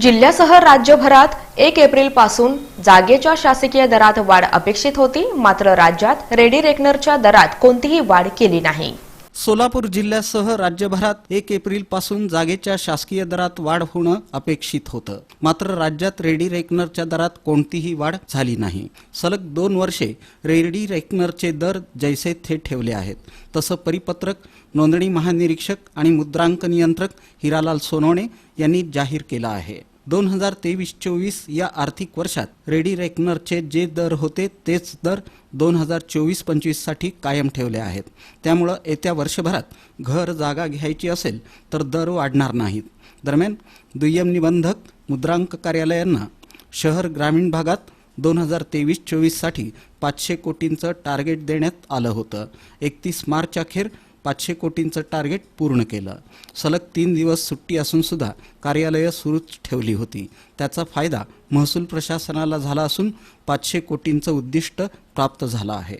जिल्ह्यासह राज्यभरात एक एप्रिलपासून जागेच्या शासकीय दरात वाढ अपेक्षित होती मात्र राज्यात रेडी रेकनरच्या दरात कोणतीही वाढ केली नाही. सोलापूर जिल्ह्यासह राज्यभरात एक एप्रिलपासून जागेच्या शासकीय दरात वाढ होणं अपेक्षित होतं. मात्र राज्यात रेडी रेकनरच्या दरात कोणतीही वाढ झाली नाही. सलग दोन वर्षे रेडी रेकनरचे दर जैसे थे ठेवले आहेत. तसं परिपत्रक नोंदणी महानिरीक्षक आणि मुद्रांक नियंत्रक हिरालाल सोनवणे यांनी जाहीर केलं आहे. दोन हजार तेवीस चोवीस या आर्थिक वर्षात रेडी रेकनरचे जे दर होते तेच दर दोन हजार चोवीस पंचवीससाठी कायम ठेवले आहेत. त्यामुळं येत्या वर्षभरात घर जागा घ्यायची असेल तर दर वाढणार नाहीत. दरम्यान दुय्यम निबंधक मुद्रांक कार्यालयांना शहर ग्रामीण भागात दोन हजार तेवीस चोवीससाठी पाचशे कोटींचं टार्गेट देण्यात आलं होतं. एकतीस मार्च अखेर पाचशे कोटींचं टार्गेट पूर्ण केलं. सलग तीन दिवस सुट्टी असून सुद्धा कार्यालयं सुरूच ठेवली होती. त्याचा फायदा महसूल प्रशासनाला झाला असून पाचशे कोटींचं उद्दिष्ट प्राप्त झालं आहे.